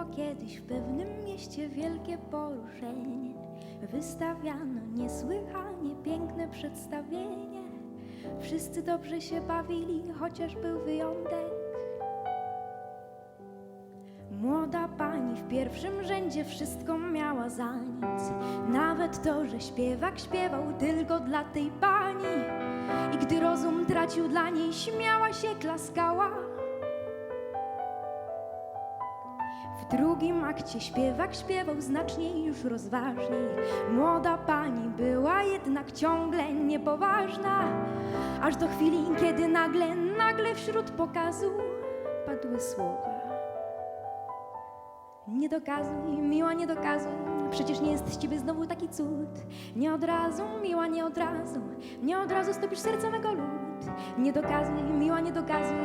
Było kiedyś w pewnym mieście wielkie poruszenie. Wystawiano niesłychanie piękne przedstawienie. Wszyscy dobrze się bawili, chociaż był wyjątek. Młoda pani w pierwszym rzędzie wszystko miała za nic. Nawet to, że śpiewak śpiewał tylko dla tej pani. I gdy rozum tracił dla niej, śmiała się, klaskała. W drugim akcie śpiewak śpiewał znacznie już rozważniej. Młoda pani była jednak ciągle niepoważna, aż do chwili, kiedy nagle, nagle wśród pokazu padły słowa. Nie dokazuj, miła, nie dokazuj, przecież nie jest z ciebie znowu taki cud. Nie od razu, miła, nie od razu, nie od razu stopisz serca mego lód. Nie dokazuj, miła, nie dokazuj,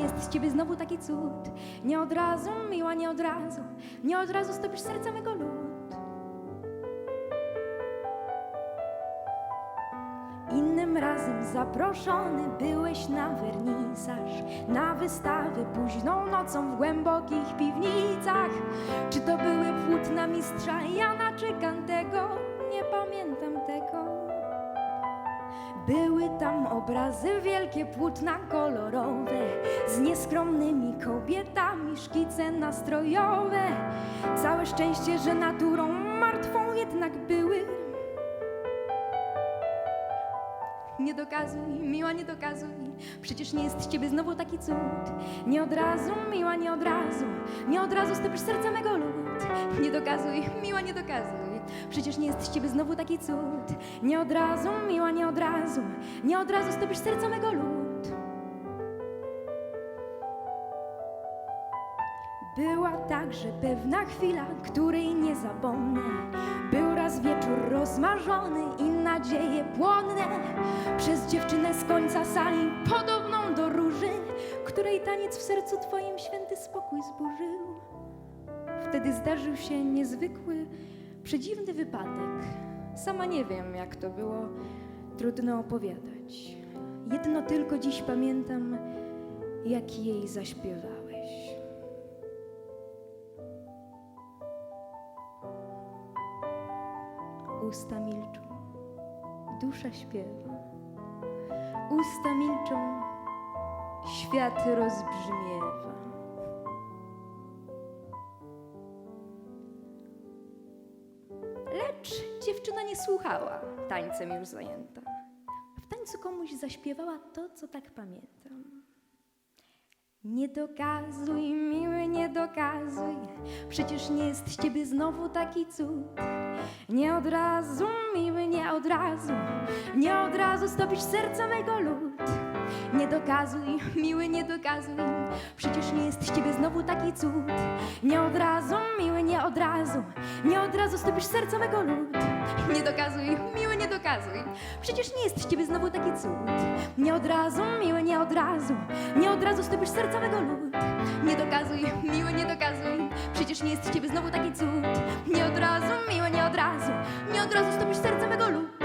jest z ciebie znowu taki cud. Nie od razu, miła, nie od razu, nie od razu stopisz serca mego lód. Innym razem zaproszony byłeś na wernisaż, na wystawy późną nocą w głębokich piwnicach. Czy to były płótna mistrza Jana czy Były tam obrazy wielkie, płótna kolorowe, z nieskromnymi kobietami, szkice nastrojowe. Całe szczęście, że naturą martwą jednak były. Nie dokazuj, miła, nie dokazuj, przecież nie jest z ciebie znowu taki cud. Nie od razu, miła, nie od razu, nie od razu stopisz serca mego lód. Nie dokazuj, miła, nie dokazuj, przecież nie jest z ciebie znowu taki cud. Nie od razu, miła, nie od razu, nie od razu stopisz serca mego lód. Była także pewna chwila, której nie zapomnę. Rozmarzony i nadzieje płonne przez dziewczynę z końca sali, podobną do róży, której taniec w sercu twoim święty spokój zburzył. Wtedy zdarzył się niezwykły, przedziwny wypadek. Sama nie wiem, jak to było, trudno opowiadać. Jedno tylko dziś pamiętam, jak jej zaśpiewałeś. Usta milczą, dusza śpiewa. Usta milczą, świat rozbrzmiewa. Lecz dziewczyna nie słuchała, tańcem już zajęta. W tańcu komuś zaśpiewała to, co tak pamiętam. Nie dokazuj, miły, nie dokazuj, przecież nie jest z ciebie znowu taki cud. Nie od razu, miły, nie od razu, nie od razu stopisz serca mego lód. Nie dokazuj, miły, nie dokazuj, przecież nie jest z ciebie znowu taki cud. Nie od razu, miły, nie od razu, nie od razu stopisz serca mego lód. Nie dokazuj, miły, nie dokazuj, przecież nie jest z ciebie znowu taki cud. Nie od razu, miły, nie od razu, nie od razu stopisz serca mego lód. Nie dokazuj, miły, przecież nie jest z ciebie znowu taki cud. Nie od razu, miły, nie od razu, nie od razu stopisz serca mego lód.